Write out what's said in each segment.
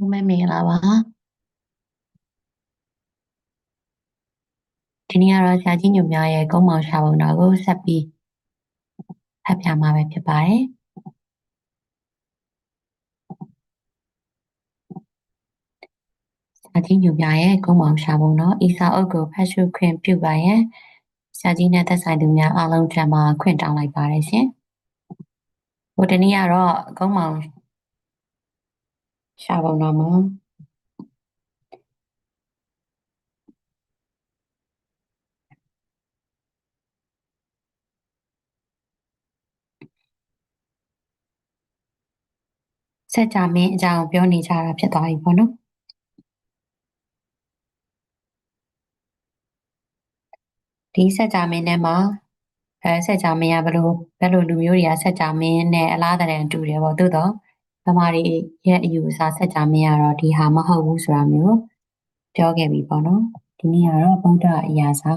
ဘုမဲမင်္ဂလာပါဒီနေ့ကတော့ဆရာကြီးညိုများရဲ့ကုန်းမောင်ရှာပုံတော်ကိုဆက်ပြီးဖတ်ပြမှာပဲဖြစ်ပါတယ်ဆရာကြီးညိုများရဲ့ကုန်းမောင်ရှာပုံတော်ဤစာအုပ်ကိုဖတ်ရှုခွင့်ပြုပါရန်ဆရာကြီးနဲ့သက်ဆိုင်သူများအားလုံးထံမှခွင့်တောင်းလိုက်ပါတယ်ရှင်ဟိုတနေ့ကတော့ကုန်းမောင် ရှာပုံတော်မှာဆက်ကြမင်းအကြောင်းပြောနေကြတာဖြစ်သွားပြီပေါ့နော်ဒီဆက်ကြမင်းထဲမှာအဲဆက်ကြမင်းကဘယ်လိုဘယ်လိုလူမျိုးတွေကဆက်ကြမင်းနဲ့အလားတန်တူတယ်ပေါ့သို့တော့ ဗမာတွေရဲ့အယူအဆဆက်ကြမင်းကတော့ဒီဟာမဟုတ်ဘူးဆိုတာမျိုးပြောခဲ့ပြီပေါ့နော်ဒီနေ့ကတော့ဗုဒ္ဓအရာစာ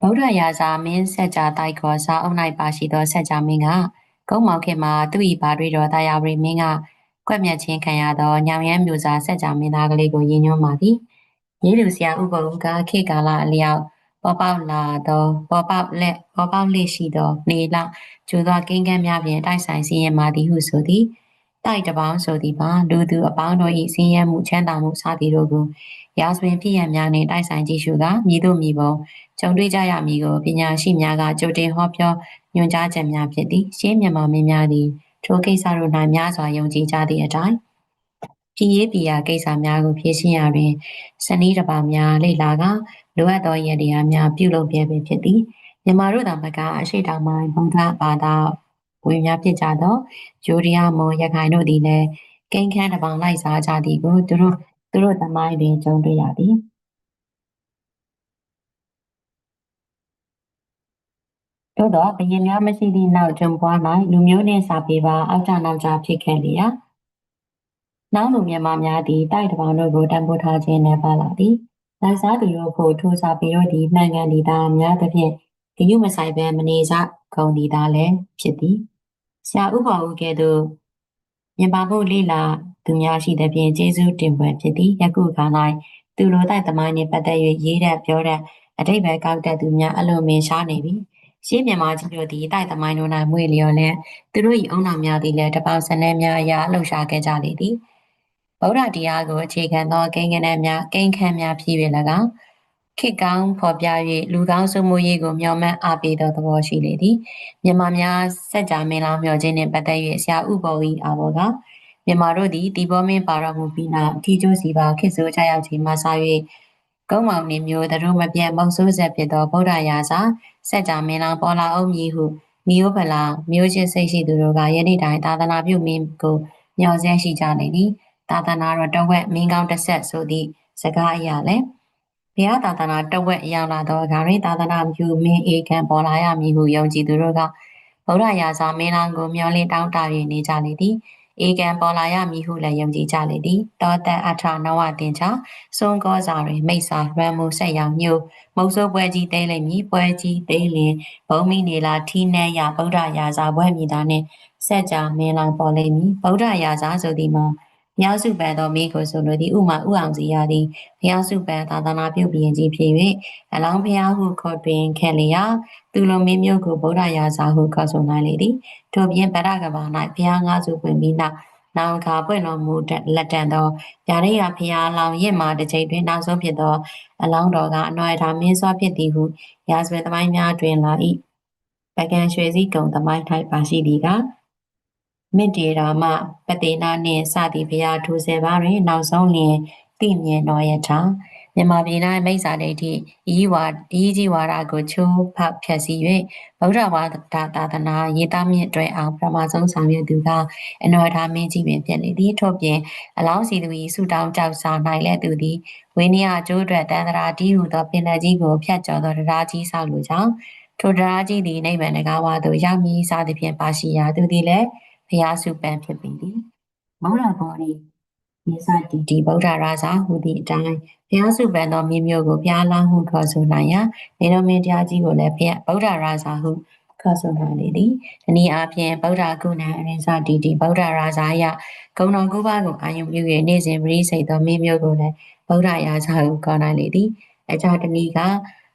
ဗုဒ္ဓရာဇာမင်းဆက်ကြာတိုက်ခေါ်စာအုပ်၌ပါရှိသောဆက်ကြာမင်းကကုန်းမောင်ခင်မှာသူ့၏ဘာတွေတော်တရားဝရီမင်းကကွက်မြတ်ချင်းခံရသောညောင်ရမ်းမျိုးစားဆက်ကြာမင်းသားကလေးကိုရည်ညွှန်းပါသည်ရေးလူဆရာဥပ္ပကခေကာလအလျောက်ပေါ်ပေါက်လာသောပေါ်ပေါက်လက်ပေါ်ပေါက်လက်ရှိသောနေလ ကျိုးသောကိန်းကမ်းများဖြင့်တိုက်ဆိုင်စီရင်မာသည်ဟုဆိုသည်တိုက်တပေါင်းဆိုသည်ပါလူသူအပေါင်းတို့၏စင်းရဲမှုချမ်းသာမှုစသည်တို့ကိုရာဇဝင်ဖြစ်ရများနှင့်တိုက်ဆိုင်ကြည့်ရှုကာမြည်တို့မြည်ပုံကြုံတွေ့ကြရမည်ကိုပညာရှိများကကြိုတင်ဟောပြောညွှန်ကြားချက်များဖြစ်သည်ရှင်းမြန်မာမင်းများသည်ထိုကိစ္စတို့၌များစွာယုံကြည်ကြသည့်အတိုင်းပြည်ရေးပြည်ရာကိစ္စများကိုဖြေရှင်းရာတွင်စနီးတစ်ပါးများလေ့လာကလိုအပ်သောရည်တရားများပြုလုပ်ပြပင်ဖြစ်သည် မြန်မာတို့သာမကအရှိတောင်ပိုင်းဗုဒ္ဓဘာသာဝင်များဖြစ်ကြသောဂျိုဒီယာမွန်ရခိုင်တို့သည်လည်းကိန်းခန်းတစ်ပောင်လိုက်စားကြသည်ကိုသူတို့သူတို့သမိုင်းတွင်ကြုံတွေ့ရသည်သို့တော့ဘယင်များမရှိသည့်နောက်ဂျုံပွား၌လူမျိုးနှင့်စာပေပါအောက်ကြနောက်ကြဖြစ်ခဲ့လျာနောက်လူမြန်မာများသည်တိုက်တပေါင်းတို့ကိုတံပိုးထားခြင်းနဲ့ပါလာသည်လိုက်စားသူတို့ကိုထိုးစာပေတို့သည်မှန်ကန်သည်သာများသဖြင့် ဂယုမဆိုင်ပဲမနေကြဂုံသည်သာလည်းဖြစ်သည်ဆရာဥပ္ပါဦးကဲ့သို့မြန်မာဘုလေးလာသူများရှိသဖြင့်ကျေးဇူးတင်ပွဲဖြစ်သည်ယခုခါ၌သူလိုတိုက်သမိုင်းနှင့်ပတ်သက်၍ရေးတဲ့ပြောတဲ့အတိတ်ပဲကောက်တဲ့သူများအလိုမင်းရှားနေပြီရှင်းမြန်မာကြီးတို့သည်တိုက်သမိုင်းတို့၌မွေလျော်လဲသူတို့၏အုံနာများသည်လည်းတပေါစနေများအရာလှုပ်ရှားခဲ့ကြလေသည်ဗုဒ္ဓတရားကိုအခြေခံသောကိန်းကနန်းများကိန်းခန်းများဖြစ်၍၎င်း ခေတ်ကောင်းဖော်ပြ၍လူကောင်းစုမှုရေးကိုမျှော်မှန်းအားပေးသောသဘောရှိလေသည်မြန်မာများစက်ကြမင်းလောင်မျှော်ခြင်းနှင့်ပတ်သက်၍ဆရာဥပေါ်၏အာဘောကမြန်မာတို့သည်တီဘောမင်းပါတော်မူပြီးနောက်အထီးကျိုးစီပါခေတ်ဆိုးကြရောက်ခြင်းမှစ၍ကုန်းမောင်နေမျိုးသူတို့မပြတ်မုံဆိုးဆက်ဖြစ်သောဗုဒ္ဓရာဇာစက်ကြမင်းလောင်ပေါ်လာအောင်မည်ဟုမျိုးဖလာမျိုးချင်းစိတ်ရှိသူတို့ကယနေ့တိုင်းသာသနာပြုမင်းကိုမျှော်စဲရှိကြနေသည်သာသနာတော်တဝက်မင်းကောင်းတစ်ဆက်ဆိုသည့်စကားအရာလည်း ဘုရားသာသနာတဝက်ရောက်လာသောဂါရိသာသနာပြုမင်းအေကံပေါ်လာရမည်ဟုယုံကြည်သူတို့ကဗုဒ္ဓရာဇာမင်းလောင်ကိုမျှော်လင့်တောင်းတ၍နေကြလေသည်ဧကံပေါ်လာရမည်ဟုလည်းယုံကြည်ကြလေသည်တောတန်အထနဝတင်ချစွန်ကောစာတွင်မိစ္ဆာရံမှုဆက်ရောင်ညို့မုတ်ဆိုးပွဲကြီးသိလိမ့်မည်ပွဲကြီးသိလင်ဘုံမိနေလာထီးနှဲရဗုဒ္ဓရာဇာဘွဲ့မြည်တာနှင့်ဆက်ကြမင်းလောင်ပေါ်လိမ့်မည်ဗုဒ္ဓရာဇာဆိုသည်မှာ ဘုရားစုပန်တော်မိကိုဆိုလိုသည်ဥမာဥအောင်စီရသည်ဘုရားစုပန်သာသနာပြုပြင်ကြီးဖြစ်၍အလောင်းဘုရားဟုခေါ်တွင်ခဲ့လျာသူလိုမင်းမျိုးကိုဗုဒ္ဓရာဇာဟုခေါ်ဆိုနိုင်လေသည်ထို့ပြင်ဗရကဘာ၌ဘုရားငါးစုပွင့်ပြီးနောက်နောင်ခါပွင့်တော်မူလက်တန်သောဗျာဒိယဖျားလောင်ရင့်မာတစ်ချိန်တွင်နောက်ဆုံးဖြစ်သောအလောင်းတော်ကအနွယ်ထာမင်းစွာဖြစ်သည်ဟုရာဇဝသမိုင်းများတွင်လာ၏ပကံရွှေစည်းကုံသမိုင်းထိုက်ပါရှိသည်က မင့်တေရာမပတေနာနှင့်စသည်ဘုရားထူဆယ်ပါးတွင် နောက်ဆုံးလျင်သိမြင်တော်ယထာမြန်မာပြည်၌မိစ္ဆာဒိဋ္ဌိဤဝါဤကြီးဝါဒကိုချိုးဖောက်ဖျက်ဆီး၍ဗုဒ္ဓဝါဒသာသနာရေးသားမြင့်တွဲအောင်ပထမဆုံးဆောင်ရွက်သူကအနောထာမင်းကြီးပင်ဖြစ်လေသည်ထို့ပြင်အလောင်းစီသူ၏ဆုတောင်းကြောက်စာ၌လည်းသူသည်ဝိနည်းအကျိုးအတွက်တန်တရာတီးဟုသောပင်လယ်ကြီးကိုဖျက်ကျော်သောတရားကြီးဆောက်လိုကြောင်းထိုတရားကြီးသည်နိဗ္ဗာန်တကားဝါသို့ရောက်မည်စသဖြင့်ပါရှိရာသူသည်လည်း ဘုရားစုပန်ဖြစ်ပေသည်မောရဘော်ရီမြေစာတီတီဗုဒ္ဓရာဇာဟူသည့်အတိုင်းဘုရားစုပန်သောမြေမျိုးကိုဘုရားလောင်းဟုခေါ်ဆိုနိုင်ရာနေတော်မင်းတရားကြီးကိုလည်းဘုရားဗုဒ္ဓရာဇာဟုခေါ်ဆိုနိုင်လေသည်။ဒီနည်းအားဖြင့်ဗုဒ္ဓဂုဏအရင်စတီတီဗုဒ္ဓရာဇာယဂုဏတော်ကိုးပါးကိုအာယုံပြု၍နေ့စဉ်ပရိစိတ်သောမင်းမျိုးကိုလည်းဗုဒ္ဓရာဇာကိုခေါ်နိုင်လေသည်။အခြားတစ်နည်းက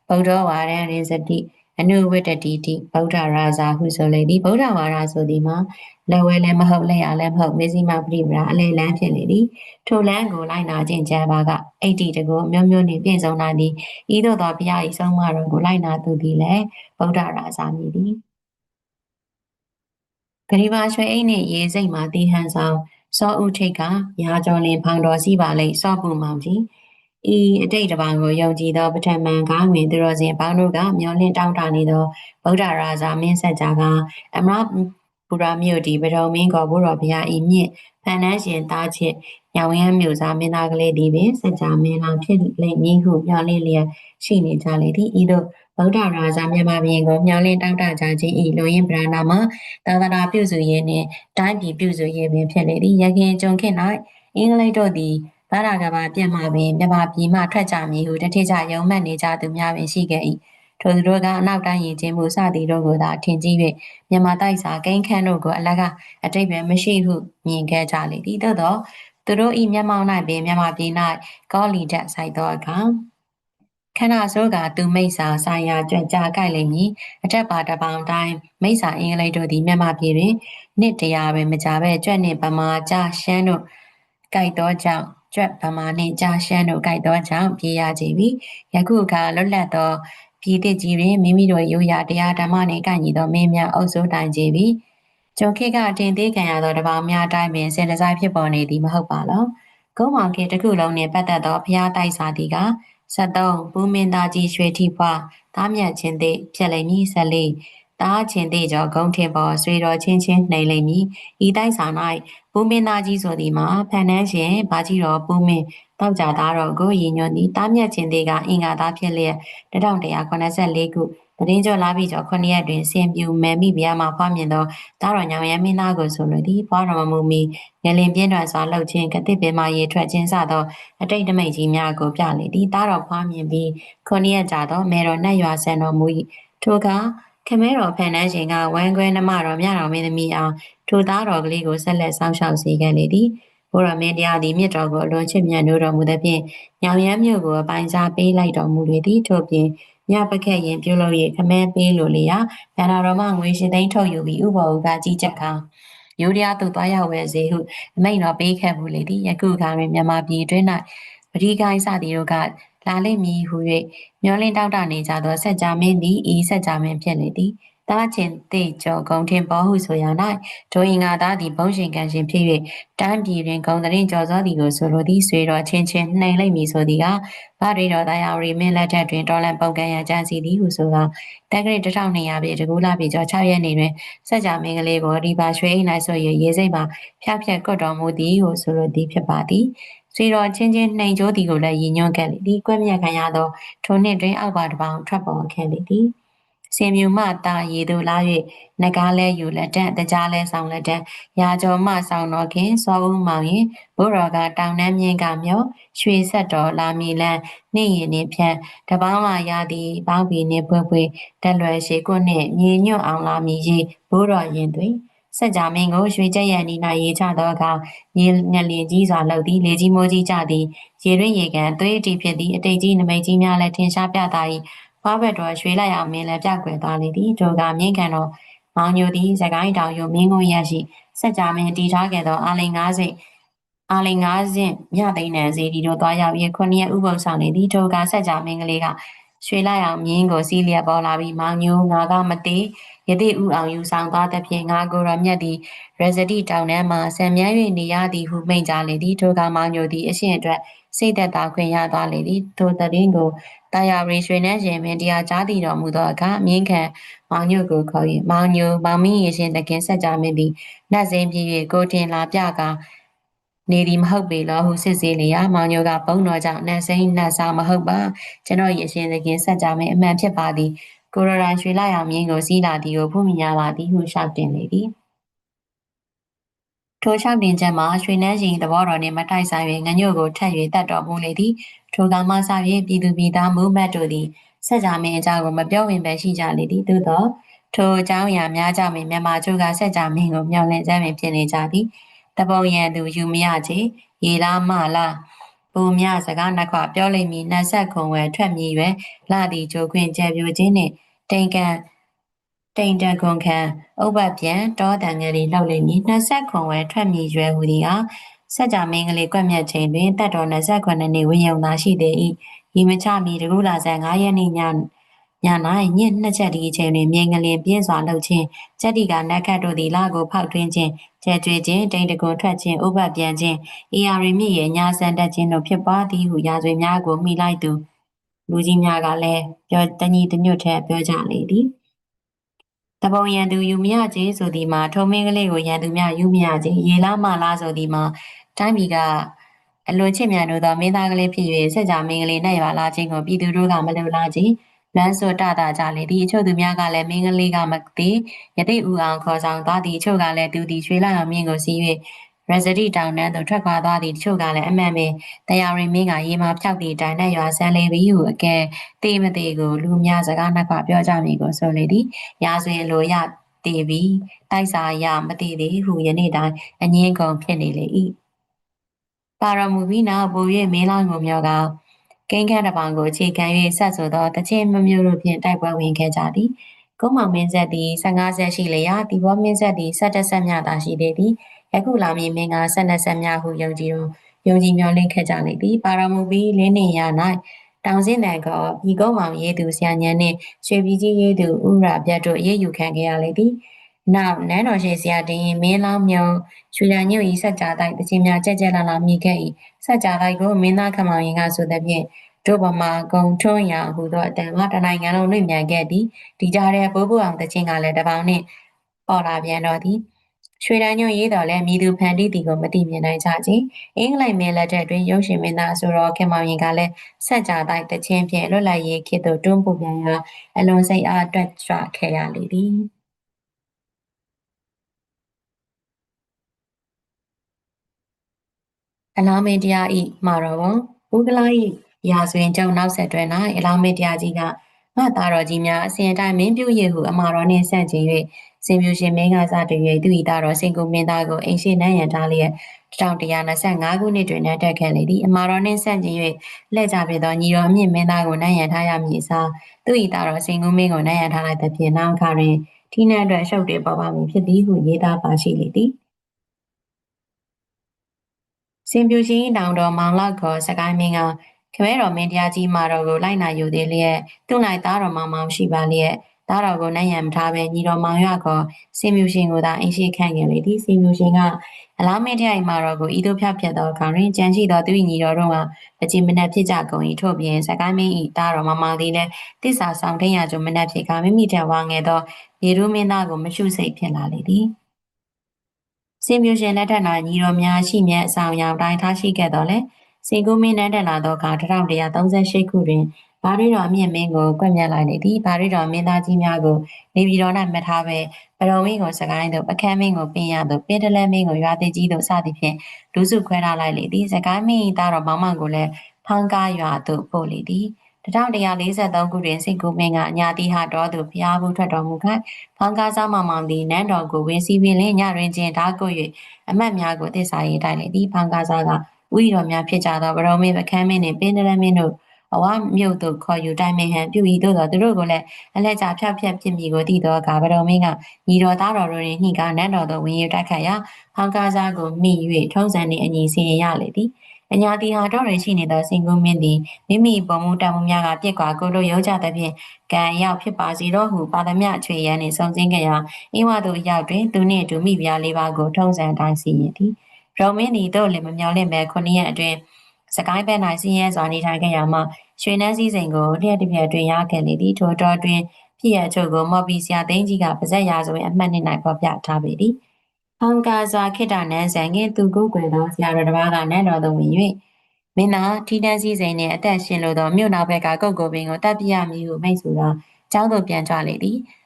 ဗုဒ္ဓဝါရန်ရင်စတိ အနုဝိတ္တတိတိဗုဒ္ဓရာဇာဟုဆိုလေသည်ဗုဒ္ဓဝါရဆိုသည်မှာလက်ဝဲလည်းမဟုတ်လက်ရလည်းမဟုတ်မေဇိမပရိပရာအလေလန်းဖြစ်လေသည်ထိုလန်းကိုလိုက်နာခြင်းကြပါကအိတ်တီတကိုမျိုးမျိုးနှင့်ပြည့်စုံလာသည်ဤသို့သောဘုရား၏ဆုံးမတော်ကိုလိုက်နာသူသည်လည်းဗုဒ္ဓရာဇာမည်သည်ဂရိပါရွှေအိတ်နှင့်ရေစိတ်မှတီဟန်ဆောင်စောဥထိတ်ကရာကျော်လင်ဖောင်တော်စီပါလိမ့်စောပူမောင်ကြီး ဤအတိတ်တပံကိုယုံကြည်သောပထမန်ကားဝင်သူတော်စင်ပေါင်းတို့ကမျောလင့်တောင်းတနေသောဗုဒ္ဓရာဇာမင်းဆက်ကြကအမရပူရာမြို့ဒီပဒုံမင်းကောဘုရောဘုရားဤမြင့်ဖန်နှန်းရှင်သားချစ်ညောင်ရမ်းမြို့သားမင်းသားကလေးဒီပင်စัจ जा မင်းလောင်ဖြစ်လိမ့်မည်ဟုမျှော်လင့်လျက်ရှိနေကြလေသည်ဤသို့ဗုဒ္ဓရာဇာမြန်မာပြည်ကိုမျှော်လင့်တောင်းတကြခြင်းဤလူရင်းဗရဏမှာသာသနာပြုစုရေးနှင့်တိုင်းပြည်ပြုစုရေးပင်ဖြစ်လေသည်ရခင်ကြုံခေတ်၌အင်္ဂလိပ်တို့သည် ဘာသာကဘာပြတ်မှပင်မြန်မာပြည်မှထွက်ကြမည်ဟုတထေကြယုံမှတ်နေကြသူများပင်ရှိခဲ့၏ထိုသူတို့ကအနောက်တိုင်းရည်ချင်းမှုစသည်တို့ကိုသာထင်ကြီး၍မြန်မာတိုက်စာကိန်းခန့်တို့ကိုအလကအတိတ်ပဲမရှိဟုမြင်ခဲ့ကြလေသည်သို့သောသူတို့ဤမျက်မှောက်၌ပင်မြန်မာပြည်၌ကောလီတက်ဆိုင်သောအခါခန္ဓာစိုးကသူမိတ်စာဆိုင်ရာကြွကြကြိုက်လိမ့်မည်အထက်ပါတပောင်တိုင်းမိတ်စာအင်္ဂလိပ်တို့သည်မြန်မာပြည်တွင်နှစ်တရာပဲမကြပဲကြွက်နှင့်ပမာကြရှမ်းတို့ကြိုက်သောကြောင့် ကြွက်ဗမာနှင့်ကြာရှမ်းတို့ကြိုက်သောကြောင့်ပြေးရကြပြီယခုအခါလွတ်လပ်သောပြည်သစ်ကြီးတွင်မိမိတို့ရိုးရာတရားဓမ္မနှင့်ကန့်ညီသောမင်းများအုပ်စိုးတိုင်ကြပြီကျုံခေတ်ကအတင်သေးခံရသောတပောင်များအတိုင်းပင်စင်တစိုက်ဖြစ်ပေါ်နေသည်မဟုတ်ပါလောကုန်းမောင်ခေတ်တစ်ခုလုံးနှင့်ပတ်သက်သောဘုရားတိုက်စာတီက73ပူးမင်းသားကြီးရွှေထီဖွာသားမြတ်ချင်းသည်ဖြစ်လိမ့်မည်14 တားချင်းသေးကြောဂုံထင်ပေါ်ဆွေတော်ချင်းချင်းနှိမ်လိမ့်မည်ဤတိုက်စာ၌ပူးမင်းသားကြီးဆိုသည်မှာဖန်နှန်းရှင်ဘာကြီးတော်ပူးမင်းတောက်ကြသားတော်ကိုရည်ညွှန်းသည်တားမြတ်ချင်းသေးကအင်္ဂါသားဖြစ်လျက်1184ခုတရင်ကျော်လာပြီးကျော်9ရက်တွင်စင်ပြူမယ်မိဗျာမှဖွားမြင်သောတားတော်ညောင်ရမင်းသားကိုဆိုလိုသည်ဖွားတော်မမူမီငလင်ပြင်းတော်စွာလှုပ်ခြင်းကတိပင်မှရေထွက်ခြင်းစသောအတိတ်တမိတ်ကြီးများကိုပြလေသည်တားတော်ဖွားမြင်ပြီး9ရက်ကြာသောမေတော်နှက်ရွာဆန်တော်မူ၏ထိုကခ မဲတော်ဖန်နှန်းရှင်ကဝမ်းခွဲနှမတော်မြတော်မင်းသမီးအောင်ထိုသားတော်ကလေးကိုဆက်လက်ဆောင်ရှောက်စေခဲ့လေသည်ဘုရားမင်းတရားသည်မြစ်တော်ကိုအလွန်ချစ်မြတ်နိုးတော်မူသဖြင့်ညောင်ရမ်းမြို့ကိုအပိုင်းစားပေးလိုက်တော်မူလေသည်ထို့ပြင်ညပကက်ရင်ပြုလုပ်၍ခမဲပေးလိုလေရာဗန္နာတော်မှငွေရှင်သိန်းထုတ်ယူပြီးဥပ္ပောကကြီးကြက်ခါယိုဒီယာသို့သွားရောက်ဝဲစေဟုအမိန့်တော်ပေးခဲ့မှုလေသည်ယခုအခါတွင်မြန်မာပြည်တွင်၌ပရိကိုင်းစသည်တို့က လာလိမ့်မည်ဟု၍မျောလင်းတောက်တနေကြသောဆက်ကြမင်းသည်ဤဆက်ကြမင်းဖြစ်လေသည်တားချင်းသိကြောဂုံထင်ပေါ်ဟုဆိုရ၌ဒိုရင်ငါသားသည်ဘုံရှင်ကန်ရှင်ဖြစ်၍တန်းပြည်တွင်ဂုံတရင်ကြော်စောသည်ကိုဆိုလိုသည်ဆွေတော်ချင်းချင်းနှိမ်လိုက်မည်ဆိုသည်ကဗရိတော်တရားရီမင်းလက်ထက်တွင်တော်လန်ပုံကန်ရကြစီသည်ဟုဆိုကတက္ကရီ1200ပြည့်တကူလာပြည်ကျော်6ရက်နေတွင်စက်ကြမင်းကလေးကိုဒီပါရွှေအိမ်၌ဆို၍ရေစိတ်မှာဖျက်ဖျက်ကွတ်တော်မူသည်ဟုဆိုလိုသည်ဖြစ်ပါသည် ဆွေတော်ချင်းချင်းနှိမ်ကြိုးသည်ကိုလည်းရည်ညွှန်းခဲ့လေသည်ကွက်မြက်ခံရသောထိုနှစ်တွင်အောက်ပါတပေါင်းထွက်ပေါ်ခဲ့လေသည်စင်မြူမတာရေတို့လာ၍နဂါးလဲယူလက်တန့်တကြားလဲဆောင်လက်တန့်ရာကျော်မဆောင်တော်ခင်စောဦးမောင်ရင်ဘိုးတော်ကတောင်နှမ်းမြင့်ကမြောရွှေဆက်တော်လာမီလန်းနှင့်ရင်နှင့်ဖြန့်တပေါင်းလာရသည်ပေါင်းပြီးနှင့်ဖွဲဖွဲတက်လွယ်ရှိကုနှင့်မြေညွတ်အောင်လာမီရေဘိုးတော်ရင်တွင် စက်ကြမင်းကိုရွှေကြက်ရန်နီ၌ရေးချသောအခါရေငလင်ကြီးစွာလှုပ်သည်လေကြီးမိုးကြီးကြသည်ရေတွင်ရေကန်သွေးတီဖြစ်သည့်အတိတ်ကြီးနမိတ်ကြီးများလည်းထင်ရှားပြသ၏ဖွားဘက်တော်ရွှေလိုက်အောင်မင်းလည်းပြကွယ်သွားလေသည်ဒိုကမြင့်ခံတော်မောင်ညိုသည်စကိုင်းတောင်ယိုမင်းကုန်းရရှိစက်ကြမင်းတီထားခဲ့သောအာလင်90အာလင်90မြသိန်းနံစီဒီတို့သွားရောက်ရခုနှစ်ရက်ဥပုသ်ဆောင်နေသည်ဒိုကစက်ကြမင်းကလေးက ရွှေလိုက်အောင်မြင်းကိုစီးလျက်ပေါ်လာပြီးမောင်ညိုငါကမသေးယတိဥအောင်ယူဆောင်သွားသဖြင့်ငါကိုရမြတ်သည်ရဇတိတောင်ထဲမှဆံမြန်း၍နေရသည်ဟုမိန့်ကြားလေသည်ထိုကမောင်ညိုသည်အရှင်အတွက်စိတ်သက်သာခွင့်ရသွားလေသည်ထိုတည်င်းကိုတာယာရီရွှေနှန်းရှင်မင်းတရားကြားသိတော်မူသောအခါမြင်းခံမောင်ညိုကိုခေါ်၍မောင်ညိုမောင်မင်းရရှင်တခင်ဆက်ကြမင်းသည်နတ်စင်းပြေ၍ကိုတင်လာပြကာ နေဒီမဟုတ်ပေလောဟုစစ်ဆေးလျာမောင်ညိုကဘုံတော်ကြောင့်နတ်စိမ်းနတ်စားမဟုတ်ပါကျွန်တော်ရရှင်သခင်ဆက်ကြမင်းအမှန်ဖြစ်ပါသည်ကိုရရာရွှေလာရောင်မြင်းကိုစီးလာသည်ကိုဖုမိညာပါသည်ဟုရှောက်တင်လေသည်ထိုလျှောက်တင်ချက်မှာရွှေနှန်းရှင်သဘောတော်နှင့်မတိုက်ဆိုင်၍ငညို့ကိုထက်၍တတ်တော်မူလေသည်ထိုကမှစ၍ပြည်သူပြည်သားမူမတ်တို့သည်ဆက်ကြမင်းအကြောင်းကိုမပြောဝင်ပဲရှိကြလေသည်သို့သောထိုအကြောင်းအရာများကြောင့်ပင်မြန်မာကျိုးကဆက်ကြမင်းကိုမျှော်လင့်ချက်ပင်ဖြစ်နေကြသည် တပုံရန်သူယူမရချေရေလားမလားပုံမြစကားနှစ်ခွပြောလိမ့်မည်နှဆက်ခုံဝဲထွက်မြည်ရွယ်လာသည်ဂျိုခွင်ကျဲပြိုခြင်းနှင့်တိန်ကန်တိန်တန်ခွန်ခံဥပပြန်တောတန်ငယ်တွေလောက်လိမ့်မည်နှဆက်ခုံဝဲထွက်မြည်ရွယ်ဟူသည်ဟာဆက်ကြမင်းကလေးကွက်မြက်ချိန်တွင်တက်တော်29နှစ်ဝင်းယုံသာရှိသေး၏ဤမချမီတကူလာဆန်9ရက်နေ့ညည၌ညစ်နှစ်ချက်ဒီအချိန်တွင်မြင်ကလေးပြင်းစွာလှုပ်ခြင်းစက်တီကနက်ခတ်တို့သည်လာကိုဖောက်ထွင်းခြင်း ကျဲကျွေးခြင်းတိန်တကွန်ထွက်ခြင်းဥပတ်ပြန်ခြင်းအေယာရီမြစ်ရဲ့ညာဆန်တက်ခြင်းတို့ဖြစ်ပွားသည်ဟုရာဇဝင်များကိုမိလိုက်သူလူကြီးများကလည်းပြောတညီတညွတ်ထဲပြောကြလေသည်တပုံရန်သူယူမရခြင်းဆိုသည်မှာထုံမင်းကလေးကိုရန်သူများယူမရခြင်းရေလားမလားဆိုသည်မှာတိုင်းပြည်ကအလွန်ချစ်မြတ်လို့သောမင်းသားကလေးဖြစ်၍ဆက်ကြမင်းကလေးနဲ့ရွာလာခြင်းကိုပြည်သူတို့ကမလိုလားခြင်း လမ်းစွတတာကြလေသည်အချို့သူများကလည်းမင်းကလေးကမသိယသိဦးအောင်ခေါ်ဆောင်သွားသည်အချို့ကလည်းသူသည်ရွှေလိုက်အောင်မြင့်ကိုစီး၍ရဇတိတောင်တန်းသို့ထွက်ခွာသွားသည်တချို့ကလည်းအမှန်ပင်တရားရင်မင်းကရေမာဖြောက်သည့်တိုင်နဲ့ရွာဆန်းလေပြီဟုအကဲတေးမသေးကိုလူများစကားနှစ်ခွပြောကြမည်ကိုဆိုလေသည်ရာဇဝင်လိုရတည်ပြီးတိုက်စာရမတည်သေးဟုယနေ့တိုင်းအငင်းကုန်ဖြစ်နေလေ၏ပါရမူပြီးနောက်ပို၍မင်းလောင်းကိုမျောက ကိန်းခန့်တစ်ပောင်ကိုအခြေခံ၍ဆက်ဆိုသောတချင်းမမျိုးတို့ဖြင့်တိုက်ပွဲဝင်ခဲ့ကြသည်ကုန်းမောင်မင်းဆက်သည်15ဆက်ရှိလျာဒီဘောမင်းဆက်သည်17ဆက်မြသာရှိသေးသည်ယခုလာမည်မင်းက12ဆက်မြဟုယုံကြည်တော်ယုံကြည်မျှော်လင့်ခဲ့ကြလေသည်ပါရမူပြီးလင်းနေရ၌တောင်စင်းတန်ကဤကုန်းမောင်ရေးသူဆရာညံနှင့်ရွှေပြည်ကြီးရေးသူဥရပြတ်တို့အေးအေးယူခံခဲ့ရလေသည် နောက်နန်းတော်ရှိဆရာတင်မင်းလောင်းမြုံရွှေရညွတ်ဤဆက်ကြတိုက်တခြင်းများကြက်ကြက်လာလာမိခဲ့၏ဆက်ကြတိုက်ကိုမင်းသားခမောင်ရင်ကဆိုသည်ဖြင့်တို့ဗမာဂုံထွန်းရာဟူသောအတန်ကတနိုင်ငံလုံးနှိမ့်မြန်ခဲ့သည်ဒီကြားထဲဘိုးဘိုးအောင်တခြင်းကလည်းတပေါင်းနှင့်ပေါ်လာပြန်တော့သည်ရွှေတန်းညွန့်ရေးတော်လဲမိသူဖန်တီးတီကိုမတိမြင်နိုင်ကြခြင်းအင်္ဂလိပ်မဲလက်ထက်တွင်ရုပ်ရှင်မင်းသားဆိုတော်ခင်မောင်ရင်ကလည်းဆက်ကြတိုက်တခြင်းဖြင့်လွတ်လပ်ရေးခေတ်သို့တွန်းပို့ပြန်ရာအလွန်စိတ်အားတွက်ကြွခဲ့ရလေသည် အလားမေတရားဤမှာတော်ဝန်ဥက္ကလာဤရာဇဝင်ကြောင့်နောက်ဆက်တွဲ၌အလားမေတရားကြီးကငါသားတော်ကြီးများအစဉ်တိုင်းမင်းပြုရဟုအမှာတော်နှင့်ဆန့်ကျင်၍စင်ပြူရှင်မင်းကစားတည်၍သူ၏သားတော်စင်ကူမင်းသားကိုအိမ်ရှိနှံ့ရန်ထားလျက်1125ခုနှစ်တွင်နှံတက်ခဲ့လေသည်အမှာတော်နှင့်ဆန့်ကျင်၍လက်ကြပြသောညီတော်အမြင့်မင်းသားကိုနှံ့ရန်ထားရမည်အစားသူ၏သားတော်စင်ကူမင်းကိုနှံ့ရန်ထားလိုက်သဖြင့်နောက်ခါတွင်ထိနှံ့အတွက်ရှုပ်တွေပေါ်ပါမည်ဖြစ်သည်ဟုရေးသားပါရှိလေသည် စင်ပြူရှင်တောင်တော်မောင်လောက်ခေါ်စကိုင်းမင်းကခမဲတော်မင်းတရားကြီးမာတော်ကိုလိုက်နာယူသေးလျက်သူ့၌သားတော်မောင်မောင်ရှိပါလျက်သားတော်ကိုနိုင်ရန်မထားပဲညီတော်မောင်ရွခေါ်စင်မြူရှင်ကိုသာအင်းရှိခန့်ခဲ့လေသည်စင်မြူရှင်ကအလားမင်းတရားမာတော်ကိုဤသို့ဖြတ်ဖြတ်သောအခါတွင်ကြံရှိသောသူ၏ညီတော်တို့ကအကြည်မနက်ဖြစ်ကြကုန်၏ထို့ပြင်စကိုင်းမင်း၏သားတော်မောင်မောင်သည်လည်းတစ္ဆာဆောင်ထင်းရကြုံမနက်ဖြစ်ကမိမိထံဝါငယ်သောရေရူးမင်းသားကိုမရှုစိတ်ဖြစ်လာလေသည် စင်မြူရှင်လက်ထက်၌ညီတော်များရှိမြတ်အဆောင်ရောင်တိုင်းထားရှိခဲ့တော်လဲစင်ကူမင်းနန်းတက်လာသောအခါ1138ခုတွင်ဘာရီတော်မြင့်မင်းကိုကွက်မြတ်လိုက်လေသည်ဘာရီတော်မင်းသားကြီးများကိုနေပြည်တော်၌မှတ်ထားပဲပရုံမင်းကိုစကိုင်းသို့ပကန်းမင်းကိုပင်ရသို့ပင်တလဲမင်းကိုရွာသေးကြီးသို့စသည်ဖြင့်လူစုခွဲထားလိုက်လေသည်စကိုင်းမင်း၏သားတော်မောင်မောင်ကိုလည်းဖောင်းကားရွာသို့ပို့လေသည် 1143ခုတွင်စိတ်ကူမင်းကအညာတိဟာတော်သူဘုရားဘူးထွက်တော်မူခိုင်ဖောင်းကားစားမောင်မောင်သည်နန်းတော်ကိုဝင်စီးပြီးလင်းညတွင်ချင်းဓာတ်ကို၍အမတ်များကိုသစ္စာရေးတိုက်လေသည်ဖောင်းကားစားကဝိတော်များဖြစ်ကြသောဗရုံမင်းပကန်းမင်းနှင့်ပင်တလဲမင်းတို့အဝမြုပ်သို့ခေါ်ယူတိုင်မင်ဟန်ပြု၏သို့သောသူတို့ကိုလည်းအလက်ကြဖြောက်ဖြက်ဖြစ်မိကိုတည်သောအခါဗတော်မင်းကညီတော်သားတော်တို့နှင့်နှိကနန်းတော်သို့ဝင်ရတိုက်ခတ်ရာဟောင်းကားစားကိုမိ၍ထုံးစံနှင့်အညီစီရင်ရလေသည် အညာတီဟာတော့ရရှိနေသောစင်ကုန်းမင်းသည်မိမိပုံမှုတမှုများကပြစ်ကွာကိုလိုရောကြသဖြင့်ကံရောက်ဖြစ်ပါစီတော့ဟုပါသမျှချွေရန်နှင့်ဆုံစင်းကြရာအင်းဝသို့ရောက်တွင်သူနှင့်အတူမိဖုရားလေးပါးကိုထုံးစံတိုင်းစီရင်သည်ရောမင်းသည်တို့လည်းမမျော်လင့်ပဲခုနှစ်ရက်အတွင်းစကိုင်းဘက်၌စီးရဲစွာနေထိုင်ခဲ့ရမှရွှေနှန်းစည်းစိမ်ကိုတရက်တစ်ပြက်တွင်ရခဲ့လေသည်ထိုတော်တွင်ဖြစ်ရချုပ်ကိုမော်ပီဆရာသိန်းကြီးကပါဇက်ရာဆိုရင်အမှတ်နှစ်၌ဖော်ပြထားပေသည်။ ဟောင်ကာစွာခိတ္တနန်းဆန်ကသူကိုယ်ွယ်သောဆရာတော်တစ်ပါးကနန်းတော်သို့ဝင်၍မင်းသားထီတန်းစည်းစိမ်နှင့်အသက်ရှင်လိုသောမြို့နောက်ဘက်ကကုတ်ကိုပင်ကိုတပ်ပြရမည်ဟုမိတ်ဆိုသောကျောင်းသို့ပြန်ကြလေသည်။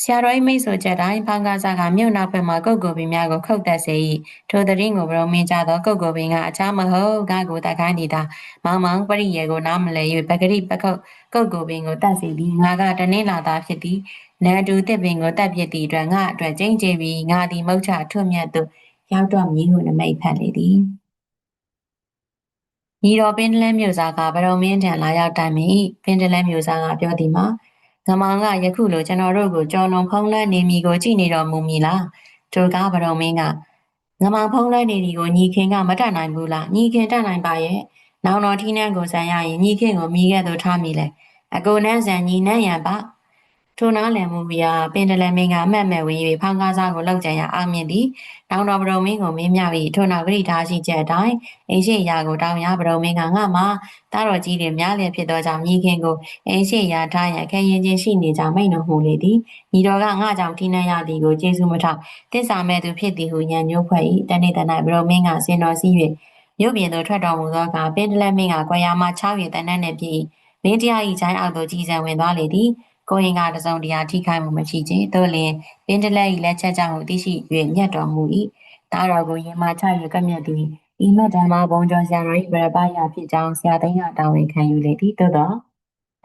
ဆရာတော်၏မိတ်ဆွေချက်တိုင်းဖန်ကားစားကမြို့နောက်ဘက်မှကုတ်ကိုပင်များကိုခုတ်တက်စေ၏ထိုတရင်ကိုဘရုံမင်းကြသောကုတ်ကိုပင်ကအခြားမဟုတ်ကားကိုတခိုင်းနေတာမောင်မောင်ပရိယေကိုနားမလဲ၍ပဂရိပခုတ်ကုတ်ကိုပင်ကိုတတ်စီသည်ငါကတနင်းလာသားဖြစ်သည် နန်းတူတစ်ပင်ကိုတက်ပြစ်သည့်အတွက်ငါအတွက်ကျင်းကျပြီးငါသည်မုတ်ချထွတ်မြတ်သို့ရောက်တော့မည်ဟုနမိတ်ဖက်လေသည်ညီတော်ပင်တလဲမြို့စားကဗရုံမင်းထံလာရောက်တိုင်မီပင်တလဲမြို့စားကပြောသည်မှာငမောင်ကယခုလိုကျွန်တော်တို့ကိုကြော်လွန်ဖုံးလွှမ်းနေမိကိုကြည့်နေတော်မူမည်လားထိုကဗရုံမင်းကငမောင်ဖုံးလွှမ်းနေဒီကိုညီခင်ကမတတ်နိုင်ဘူးလားညီခင်တတ်နိုင်ပါရဲ့နောင်တော်ထီးနှံကိုဆန်ရရင်ညီခင်ကိုမိခဲ့သို့ထားမိလဲအကိုနန်းဆန်ညီနန်းရံပါ ထိုနားလည်မှုပြပင်တလမင်းကအမတ်မဲ့ဝင်၍ဖောင်းကားစားကိုလောက်ကြံရအောင်မြင်သည်တောင်တော်ပရုံမင်းကိုမင်းမြပြီးထိုနောက်ဂရိထားရှိချက်အတိုင်းအင်းရှိရာကိုတောင်ရပရုံမင်းကငါမှတားတော်ကြီးတွေများလျက်ဖြစ်သောကြောင့်ညီခင်ကိုအင်းရှိရာထားရခဲရင်ချင်းရှိနေကြမိန်တော်မူလေသည်ညီတော်ကငါကြောင့်ထိနှံ့ရသည်ကိုကျေးဇူးမထောက်တစ္ဆာမဲ့သူဖြစ်သည်ဟုညံညိုးဖွဲ့၏တနေ့တနေ့ပရုံမင်းကစင်တော်စည်း၍ရုပ်ပြင်သို့ထွက်တော်မူသောအခါပင်တလက်မင်းကကွယ်ရာမှ6ရည်တန်းနဲ့ပြည်မင်းတရားဤချိုင်းအောက်သို့ကြီးစံဝင်သွားလေသည် ကိုရင်ကတစုံတရာထိခိုက်မှုမရှိခြင်းသို့လျှင်ပင်တလက်ဤလက်ချက်ကြောင့်သိရှိ၍မြတ်တော်မူ၏တားတော်ကိုရင်မချ၍ကမြတ်သည်ဤမတ်ဓမ္မဘုံကျော်ဆရာတော်၏ဗရပယဖြစ်ကြောင်းဆရာသိန်းကတာဝန်ခံယူလေသည်သို့သော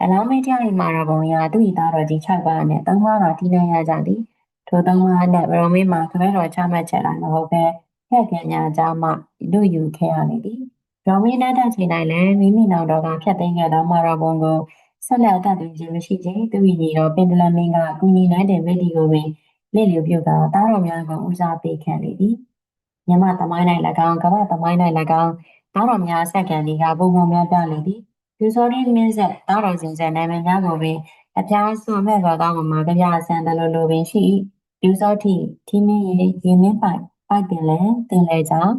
အလောင်းမင်းတရား၏မာရဘုံရာသူ၏သားတော်ကြီး6ပါးနှင့်3ပါးတော်တည်နေရကြသည်ထို3ပါးနှင့်ဗရမင်းမှာခမဲတော်ချမှတ်ချက်လာမဟုတ်ဘဲဖက်ခင်ညာကြားမှလူယူခဲ့ရလေသည်ရောမင်းနတ်တဲ့ချိန်တိုင်းလည်းမိမိနောင်တော်ကဖျက်သိမ်းခဲ့သောမာရဘုံကို ဆက်လက်အသက်သွင်းခြင်းမရှိခြင်းသူ၏ညီတော်ပင်တလမင်းကကုညီနိုင်တဲ့ဝိတိကိုပင်လေ့လျူပြုကာတားတော်များကိုဦးစားပေးခံလေသည်မြမသမိုင်း၌၎င်းကမ္ဘာသမိုင်း၌၎င်းတားတော်များဆက်ခံသည်ကပုံပုံများပြလေသည်လူစောရင်းမင်းဆက်တားတော်စဉ်ဆက်နာမည်များကိုပင်အပြားစွန်မဲ့သောကောင်းမှာကြပြဆန်တယ်လို့လိုပင်ရှိလူစောတိထင်းမင်းရေရင်မင်းပိုက်ပိုက်တင်လဲတင်လဲကြောင့်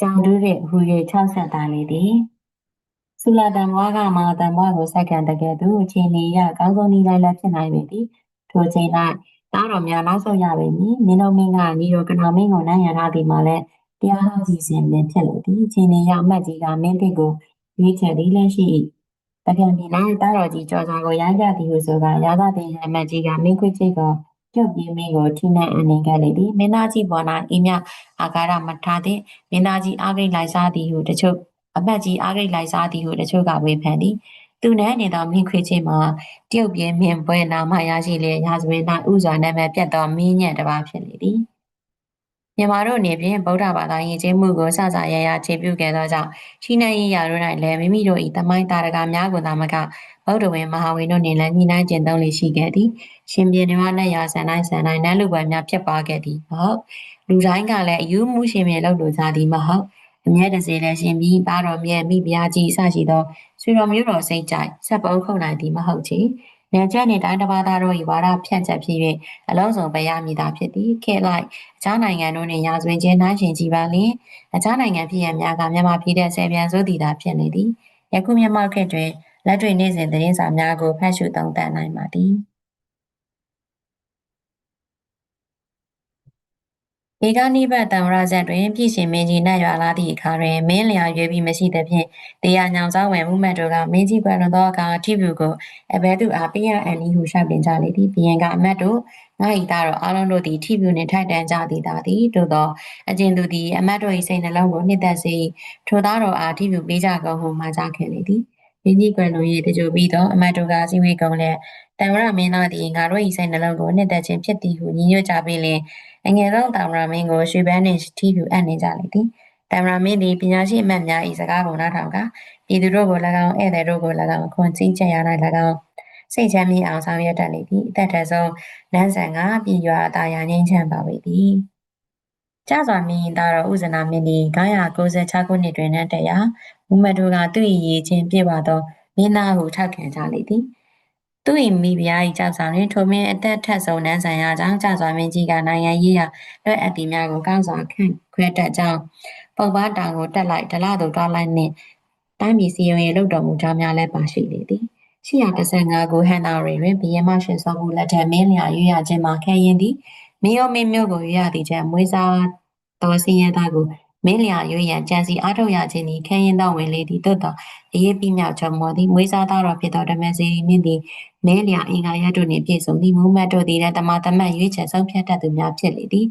ကြောင်တူးရဲ့ဟူ၍၆ဆက်တာလေသည် ဆူလာတန်ဘွားကမာတန်ဘွားကိုဆက်ကန်တကယ်သူအချင်းနေရကောင်းဆုံးနေလိုက်လည်းဖြစ်နိုင်ပေသည်ထိုချိန်၌တားတော်များနောက်ဆုံးရပေမည်မင်းတို့မင်းကညီတော်ကနောင်မင်းကိုနိုင်ရထားသည်မှာလည်းတရားဟောစီစဉ်ပင်ဖြစ်လေသည်အချင်းနေရအမတ်ကြီးကမင်းတစ်ကိုရွေးချယ်သည်လည်းရှိ၏တကယ်ဒီ၌တားတော်ကြီးကြော်စာကိုရိုင်းပြသည်ဟုဆိုကရာသတင်အမတ်ကြီးကမင်းခွေချိတ်ကိုပြုတ်ပြီးမင်းကိုထိနိုင်အနေခဲ့လေသည်မင်းသားကြီးပေါ်၌အင်းမြအာကာရမထားသည်မင်းသားကြီးအားဂိတ်လိုက်စားသည်ဟုတချို့ အမတ်ကြီးအားဂိတ်လိုက်စားသည်ဟုတချို့ကဝေဖန်သည်သူနဲ့နေသောမြင့်ခွေချင်းမှာတရုတ်ပြည်မြင့်ပွဲနာမရရှိလေရာဇဝင်၌ဥစွာနာမည်ပြတ်သောမင်းညံ့တစ်ပါးဖြစ်လေသည်မြန်မာတို့အနေဖြင့်ဗုဒ္ဓဘာသာယဉ်ကျေးမှုကိုစစရရခြေပြုခဲ့သောကြောင့်ရှိနေရရာတို့၌လည်းမိမိတို့၏တမိုင်းတာရကများကိုသာမကဗုဒ္ဓဝင်မဟာဝေတို့နှင့်လည်းညီနိုင်ကျင့်သုံးလေရှိခဲ့သည်ရှင်ပြေနဝနဲ့ရာဆန်တိုင်းဆန်တိုင်းနန်းလူပွဲများဖြစ်ပါခဲ့သည်ဟုတ်လူတိုင်းကလည်းအယူမှုရှင်ပြေလုပ်လို့ကြသည်မဟုတ် အမြဲတစေလည်းရှင်ပြီးပါတော်မြဲမိဖုရားကြီးအစရှိသောဆွေတော်မျိုးတော်စိတ်ကြိုက်ဆက်ပုံးခုန်နိုင်သည်မဟုတ်ချေ။နေချက်နှင့်တိုင်းတစ်ပါးသားတို့၏ဝါဒဖြန့်ချက်ဖြစ်၍အလုံးစုံပရမည်သာဖြစ်သည်။ခေလိုက်အခြားနိုင်ငံတို့နှင့်ရာဇဝင်ချင်းနှိုင်းရှင်ကြည့်ပါလျင်အခြားနိုင်ငံဖြစ်ရများကမြန်မာပြည်တဲ့ဆယ်ပြန်စိုးသည်သာဖြစ်နေသည်။ယခုမြန်မာခေတ်တွင်လက်တွေ့နေ့စဉ်သတင်းစာများကိုဖတ်ရှုသုံးသပ်နိုင်ပါသည်။ ကနိဗ္ဗတံဝရဇတ်တွင်ပြည်ရှင်မင်းကြီးနတ်ရွာလာသည့်အခါတွင်မင်းလျာရွေးပြီးမရှိသဖြင့်တရားညောင်ဆောင်ဝင်မှုမှတ်တို့ကမင်းကြီးပွင့်သောအခါထိဖြူကိုအဘဲသူအားပေးရအန်ဤဟုရှောက်တင်ကြလေသည်ဘရင်ကအမတ်တို့ငါဤသားတော်အားလုံးတို့သည်ထိဖြူနှင့်ထိုက်တန်ကြသည်သာသည်တို့သောအကျဉ်သူသည်အမတ်တို့၏စိတ်နှလုံးကိုနှစ်သက်စေထိုသားတော်အားထိဖြူပေးကြကုန်ဟုမှာကြားခဲ့လေသည်မင်းကြီးကွယ်လွန်၍တကြိုပြီးသောအမတ်တို့ကစီဝေကုံလည်းတံဝရမင်းသားသည်ငါတို့၏စိတ်နှလုံးကိုနှစ်သက်ခြင်းဖြစ်သည်ဟုညီညွတ်ကြပြီးလျှင် အငယ်ဆုံးတာမရာမင်းကိုရွှေပန်းနှင့်ထီးဖြူအပ်နေကြလေသည်တမရာမင်းသည်ပညာရှိအမတ်များ၏စကားကိုနားထောင်ကပြည်သူတို့ကို၎င်းဧည့်သည်တို့ကို၎င်းခွန်ချင်းချက်ရ၌၎င်းစိတ်ချမ်းမြေအောင်ဆောင်ရွက်တတ်လေသည်အသက်ထက်ဆုံးနန်းဆန်ကပြည်ရွာတာယာငိမ့်ချမ်းပါပေသည်ကျစွာမင်းသားတော်ဥဇနာမင်းသည်996ခုနှစ်တွင်နန်းတရာမူမတ်တို့ကသူ့၏ရည်ချင်းပြည့်ဝသောမင်းသားကိုထောက်ခံကြလေသည် သူ့၏မိဖုရား၏ကြောက်ဆောင်တွင်ထိုမင်းအသက်ထက်ဆုံးနန်းဆန်ရာကြောင့်ကြစွာမင်းကြီးကနိုင်ငံရေးရာလွတ်အပ်သည်များကိုကောင်းစွာခန့်ခွဲတတ်ကြောင်းပုံပါတောင်ကိုတက်လိုက်ဒလသို့တွားလိုက်နှင့်တိုင်းပြည်စီရင်ရေးလုပ်တော်မူကြောင်းများလည်းပါရှိလေသည်815ခုဟန်နာရီတွင်ဘီယမရှင်စောမှုလက်ထက်မင်းလျာရွရခြင်းမှာခဲရင်သည်မင်းရောမင်းမျိုးကိုရွရသည်ချက်မွေးစားတော်စင်းရသားကို မင်းလျာရွရန်ကြံစီအားထုတ်ရခြင်းသည်ခဲရင်တော်ဝင်လေသည်သို့သောအရေးပြမြောက်ကြောင့်မော်သည်မွေးစားသားတော်ဖြစ်သောဓမ္မစီမင်းသည်မဲလျာအင်္ဂါရတို့နှင့်ပြည့်စုံသည့်မူမတ်တို့သည်လည်းတမတမတ်ရွေးချယ်ဆုံးဖြတ်တတ်သူများဖြစ်လေသည်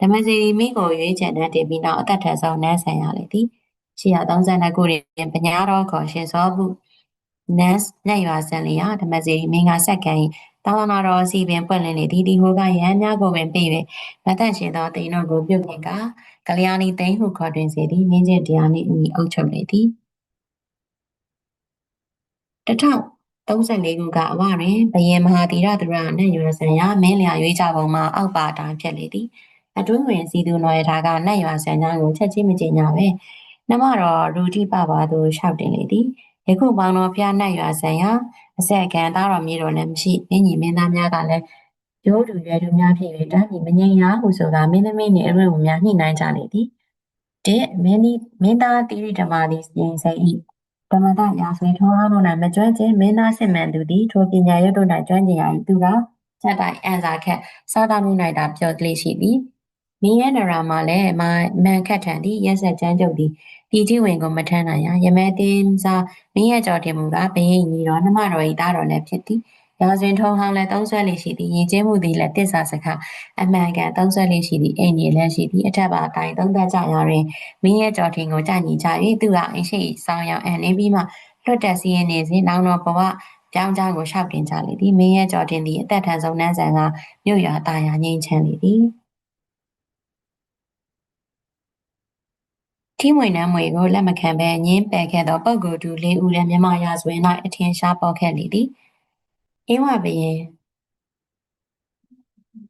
ဓမ္မစီမင်းကိုရွေးချယ်နှံတင်ပြီးနောက်အသက်ထက်ဆုံးနန်းဆန်ရလေသည်832ခုတွင်ပညာတော်ခေါ်ရှင်စောဘူးနတ်ညရွာဆန်လျာဓမ္မစီမင်းကစက္ကန့်သာသနာတော်စီပင်ပွင့်လင်းလေသည်ဒီဟိုကရဟန်းများကိုပင်ပြည့်၍မတန့်ရှင်သောတိန်တော်ကိုပြုတ်ပြင်က ကလျာဏီသိန်းဟုခေါ်တွင်စေသည်မင်းချင်းတရားနှင့်အညီအုပ်ချုပ်လေသည်1034ခုကအဝတွင်ဘယင်မဟာသီရသူရနှင့်ယူရဆန်ရမင်းလျာရွေးကြပုံမှာအောက်ပါအတိုင်းဖြစ်လေသည်အတွင်းတွင်စီသူတော်ရထားကနတ်ရွာဆန်များကိုချက်ချင်းမကျင်ညာပဲနမတော်ရူတိပပါသူလျှောက်တင်လေသည်ယခုပေါင်းတော်ဖျားနတ်ရွာဆန်ရအဆက်ခံသားတော်မြေတော်လည်းမရှိမင်းကြီးမင်းသားများကလည်း ရိုးတူရွယ်တူများဖြစ်၍တန်းပြီးမငြိမ်ရဟုဆိုကမင်းသမီးနှင့်အရွယ်များညှိနှိုင်းကြလေသည်တဲ့မင်းဒီမင်းသားတိရိဓမ္မသည်ရင်စိ၏ဓမ္မတရာဆွေထောအားတို့၌မကျွမ်းကျင်မင်းသားစစ်မှန်သူသည်ထိုပညာရွတ်တို့၌ကျွမ်းကျင်ရ၏သူကချက်တိုင်အန်စာခက်စားသားမှု၌သာပြောကလေးရှိသည်မင်းရဲ့နရာမှာလည်းမမန်ခတ်ထန်သည်ရက်ဆက်ချမ်းကျုပ်သည်ပြည်ကြီးဝင်ကိုမထမ်းနိုင်ရယမဲတင်းစားမင်းရဲ့ကြော်တင်မူကဘယင်းကြီးတော်နှမတော်ဤသားတော်လည်းဖြစ်သည် ရာဇဝင်ထုံဟောင်းလည်းသုံးဆွဲလေးရှိသည်ယဉ်ကျေးမှုသည်လည်းတစ္ဆာစခအမှန်ကန်သုံးဆွဲလေးရှိသည်အိမ်ကြီးလည်းရှိသည်အထက်ပါအတိုင်းသုံးသက်ကြရာတွင်မင်းရဲ့ကြော်တင်ကိုကြညီကြ၍သူကအင်းရှိဆောင်းရောက်အန်နေပြီးမှလွတ်တက်စီရင်နေစဉ်နောင်တော်ဘဝပြောင်းကြကိုရှောက်တင်ကြလေသည်မင်းရဲ့ကြော်တင်သည်အသက်ထန်ဆုံးနှန်းဆန်ကမြို့ရွာတာယာငိမ့်ချမ်းလေသည်ထီးမွေနှမ်းမွေကိုလက်မခံဘဲငင်းပယ်ခဲ့သောပုဂ္ဂိုလ်တူလေးဦးလည်းမြမရာဇဝင်၌အထင်ရှားပေါ်ခဲ့လေသည် အင်းဝဘရင်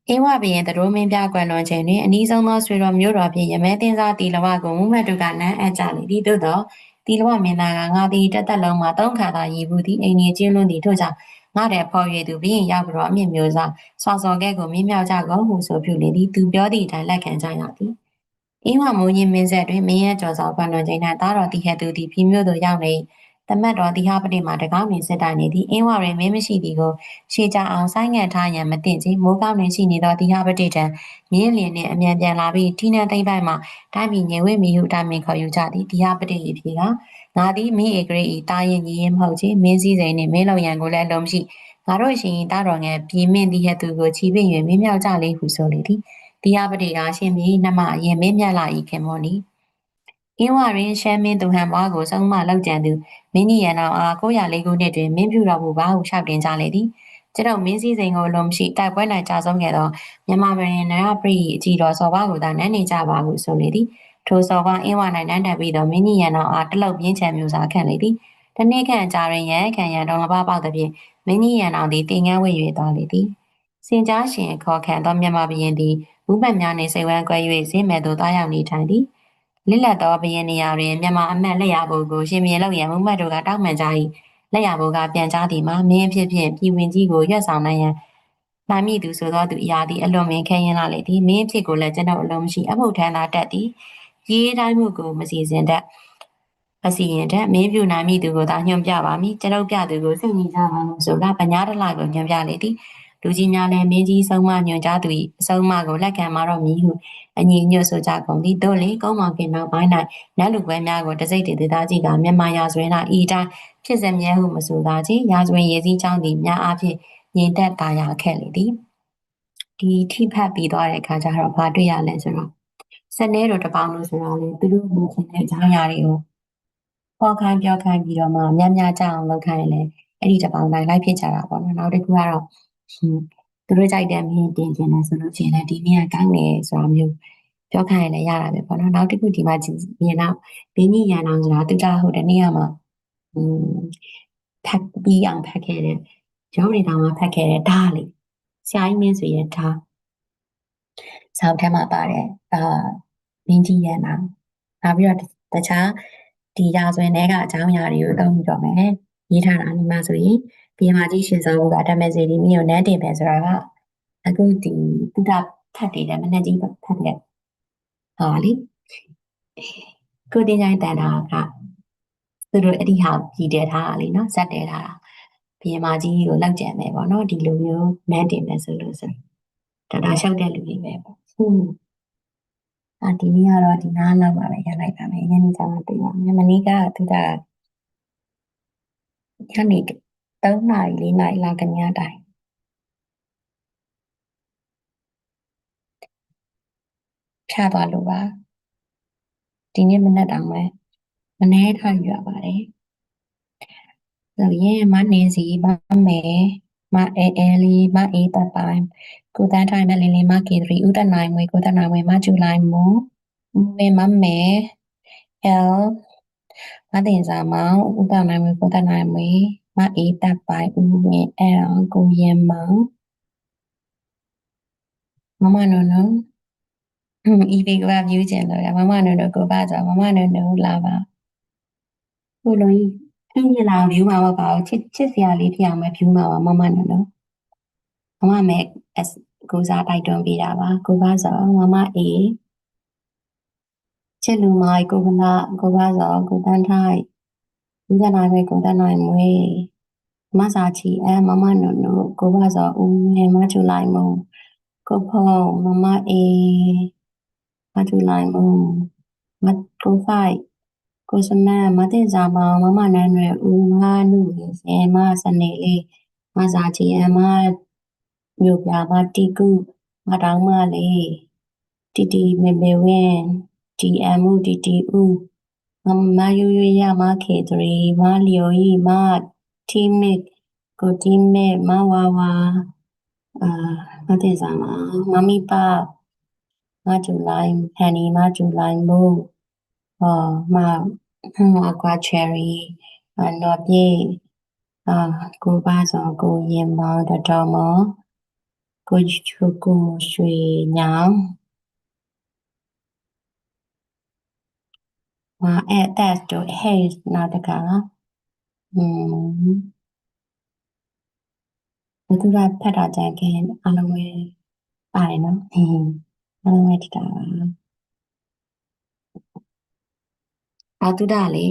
အင်းဝဘရင်တရိုးမင်းပြကွယ်လွန်ချိန်တွင်အနီးဆုံးသောဆွေတော်မျိုးတော်ဖြင့်ရမဲတင်စားတီလဝကိုမူမတ်တို့ကနန်းအပ်ကြလေသည်သို့သောတီလဝမင်းသားကငါသည်တက်တက်လုံးမှာသုံးခါသာရည်ဘူးသည်အိမ်ကြီးကျင်းလွန်းသည်ထို့ကြောင့်ငါတဲ့ဖော်ရည်သူဘရင်ရောက်ပြီးတော့အမြင့်မျိုးစားဆော်စော်ကဲကိုမင်းမြောက်ကြကုန်ဟုဆိုပြုလေသည်သူပြောသည့်အတိုင်းလက်ခံကြရသည်အင်းဝမိုးကြီးမင်းဆက်တွင်မင်းရဲ့ကြော်ဆောင်ကွယ်လွန်ချိန်၌သားတော်တီဟဲ့သူသည်ပြည်မျိုးသို့ရောက်နေ တမတ်တော်တိဟပတိမှာတကောင်းတွင်စစ်တိုင်နေသည့်အင်းဝတွင်မင်းမရှိသည်ကိုရှေကြအောင်ဆိုင်းငံ့ထားရန်မတင်ချေမိုးကောင်းတွင်ရှိနေသောတိဟပတိတံမြင်းလျင်နှင့်အမြန်ပြန်လာပြီးထိနှံသိမ့်ပိုက်မှတိုင်းပြည်ငြိမ်ဝဲမိဟုတာမင်ခေါ်ယူကြသည်တိဟပတိ၏ဖြေကငါသည်မင်းဧကရေ၏တာရင်ကြီးရင်မဟုတ်ချေမင်းစည်းစိမ်နှင့်မင်းလုံရန်ကိုလည်းလုံးမရှိငါတို့ရှင်တာတော်ငယ်ပြည်မင်းသည်ဟဲ့သူကိုချီပင်၍မင်းမြောက်ကြလေဟုဆိုလေသည်တိဟပတိကရှင်မင်းနှမအရင်မင်းမြတ်လာ၏ခင်မောနီ အင်းဝတွင်ရှမ်းမင်းသူဟန်ဘွားကိုဆုံးမလောက်ကြံသူမင်းကြီးရန်တော်အား904ခုနှစ်တွင်မင်းပြုတော်မူပါဟုရှောက်တင်ကြလေသည်ကျတော့မင်းစည်းစိမ်ကိုလုံးမရှိတိုက်ပွဲ၌ကြာဆုံးခဲ့သောမြန်မာပြည်နရပရိအကြီးတော်စော်ဘွားကိုသာနန်းနေကြပါဟုဆိုလေသည်ထိုစော်ဘွားအင်းဝ၌နန်းတက်ပြီးသောမင်းကြီးရန်တော်အားတလုတ်ပြင်းချံမျိုးစာခံလေသည်တနေ့ခန့်ကြာတွင်ရန်ခံရန်တော်ငပါပေါက်သည်ဖြင့်မင်းကြီးရန်တော်သည်တင်ငန်းဝေ၍သွားလေသည်စင်ကြားရှင်ခေါ်ခံသောမြန်မာပြည်သည်ဥပ္ပများနှင့်စိတ်ဝမ်းကွဲ၍ဇင်းမဲ့သို့တားရောက်နေထိုင်သည် လစ်လက်သောဘရင်နေရာတွင်မြန်မာအမတ်လက်ရဘုတ်ကိုရှင်မြေလောက်ရန်မုံမတ်တို့ကတောင်းပန်ကြ၏လက်ရဘုတ်ကပြန်ကြားသည်မှာမင်းဖြစ်ဖြင့်ပြည်ဝင်ကြီးကိုရွက်ဆောင်နိုင်ရန်နိုင်မိသူဆိုသောသူအရာသည်အလွန်မင်းခဲရင်လာလေသည်မင်းဖြစ်ကိုလည်းကျွန်တော်အလုံးမရှိအမှုထမ်းသာတတ်သည်ရေးတိုင်းမှုကိုမစီစဉ်တတ်အစီရင်တဲ့မင်းပြူနိုင်မိသူကိုသာညွှန်ပြပါမည်ကျွန်ုပ်ပြသူကိုစိတ်ညစ်ကြပါလို့ဆိုတာပညာတလကိုညွှန်ပြလေသည် လူကြီးများလည်းမင်းကြီးဆုံးမညွှန်ကြားသူ၏အဆုံးအမကိုလက်ခံမှာတော့မည်ဟုအညီညွတ်ဆိုကြကုန်သည်တို့လေကောင်းမောင်ကင်နောက်ပိုင်း၌နတ်လူပွဲများကိုတစိမ့်တည်သေးသားကြီးကမြန်မာရာဇဝင်၌ဤတိုင်းဖြစ်စမြဲဟုမဆိုသားချင်းရာဇဝင်ရည်စည်းချောင်းသည်များအားဖြင့်ငြိမ်သက်သာယာခဲ့လေသည်ဒီထိဖတ်ပြီးသွားတဲ့အခါကျတော့ဘာတွေ့ရလဲဆိုတော့စနေတို့တပေါင်းလို့ဆိုတော့လေသူတို့လူချင်းတဲ့အကြောင်းအရာတွေကိုပေါ်ခိုင်းပြောခိုင်းပြီးတော့မှများများကြအောင်လုပ်ခိုင်းလေအဲ့ဒီတပေါင်းတိုင်းလိုက်ဖြစ်ကြတာပေါ့နော်နောက်တစ်ခုကတော့ သူတို့ကြိုက်တဲ့မင်းတင်ကျင်တယ်ဆိုလို့ရှိရင်လည်းဒီမင်းကကောင်းတယ်ဆိုတာမျိုးပြောခိုင်းရင်လည်းရတာပဲပေါ့နော်နောက်တစ်ခုဒီမှာမြင်တော့ဘင်းကြီးရန်အောင်ဆိုတာတူတာဟုတ်တဲ့နေ့ကမှอืมဖက်ပြီးအောင်ဖက်ခဲ့တဲ့ရုံးနေတောင်မှဖက်ခဲ့တဲ့ဓာတ်လေးဆရာကြီးမင်းဆိုရဲ့ဓာတ်ဆောက်ထဲမှာပါတယ်အာမင်းကြီးရန်အောင်နောက်ပြီးတော့တခြားဒီရာဇဝင်တွေကအကြောင်းအရာတွေကိုသုံးပြီးတော့မယ်ရေးထားတာအနိမဆိုရင် ဘီမာကြီးရှင်စောဘူးကဓမ္မစီဒီမြို့နန်းတင်ပဲဆိုတာကအခုဒီပုဒ္ဒဖတ်တယ်မနေ့ကြီးဖတ်တယ်ဟာလေကိုတင်ကြိုင်တန်တာကသူတို့အဲ့ဒီဟာကြီးတယ်ထားတာလေနော်ဇက်တယ်ထားတာဘီမာကြီးကိုလောက်ကြံမယ်ပေါ့နော်ဒီလိုမျိုးနန်းတင်မယ်ဆိုလို့ဆိုဒါဒါလျှောက်တဲ့လူတွေပဲပေါ့ဟုတ်အာဒီနေ့ကတော့ဒီနားလောက်ပါပဲရလိုက်ပါမယ်ညနေကျမှတွေ့ပါမယ်မနေ့ကသူကညနေ 3နာရီ4နာရီလောက်ကညတိုင်းဖြာသွားလို့ပါဒီနေ့မနက်တောင်ပဲမနေ့ထားရပါတယ်ဆိုရင်မနေစီပါမယ်မအဲအဲလီမအေးတပ်ပိုင်းကိုတန်းထိုင်မလင်းလင်းမကေ3ဦးတနိုင်မွေကိုတနိုင်မွေမကျူလိုက်မူမေမမဲ L မတင်စာမောင်ဦးတနိုင်မွေကိုတနိုင်မွေမအေးတပ်ပိုင်းဦးဝင် L ကိုရင်မောင်မမနိုနိုဟွန်း EV ကပါ view ကျင်လို့ရမမနိုနိုကိုပါဆိုမမနိုနိုလာပါဟိုလိုကြီးခင်းကြီးလာ view မှာမပါဘူးချစ်ချစ်စရာလေးဖြစ်အောင်ပဲ view မှာပါမမနိုနိုမမမဲ S ကိုစားတိုက်တွန်းပေးတာပါကိုပါဆိုမမအေးချစ်လူမိုက်ကိုကနာကိုပါဆိုကိုတန်းထိုက် ဦးကနိုင်မဲကိုတနိုင်မွေမစာချီအဲမမနိုနိုကိုပါဆိုဦးငယ်မချူလိုက်မုံကိုဖုံမမအေးမချူလိုက်မုံမကိုဖိုက်ကိုစမန်မတင်စားမောင်မမနန်းရွယ်ဦးမနုရေစင်မစနေလေးမစာချီအမမြို့ပြမတီကုမတောင်းမလေးတီတီမေမေဝင်းတီအမှုတီတီဦး မမယူယူရမခေတရီမလျော်ဤမတီမစ်ကိုတီမစ်မဝါဝါအာမတင်စားမောင်မမီပါမကျူလိုက်ဟန်နီမကျူလိုက်မို့ဟောမ aqua cherry အနော်ပြေအာကိုပါစောကိုရင်မောင်တ တော်မောကိုချူကိုရွှေညောင်ဟာအဲ့တက်တော့ hey နောက်တကอืมဘသူကဖတ်တာကြင်ခင်အလုံးဝပါတယ်နော်ဟင်းအလုံးဝတတာပါအာတုဒလေ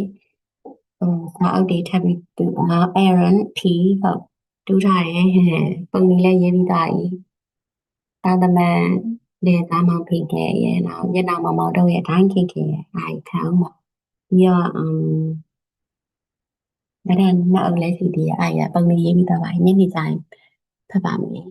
ဟိုစာအုပ်တွေထပ်ပြီးသူအာ Aaron P ဟုတ်တူးထားတယ်ဟဲ့ပုံကြီးလည်းရေးပြီးသားကြီးတာသမန်လေသားမောင်ဖိခဲ့ရဲ့နောက်ညနာမောင်မောင်တို့ရဲ့ဒိုင်းခင်ခင်ရဲ့အဲခံအောင် ပါပြီးတော့အမ်ဒါနဲ့နောက်အုပ်လည်းစီတည်းရဲ့အဲပုံကြီးရေးပြီးသားပါညနေကျရင်ဖတ်ပါမယ်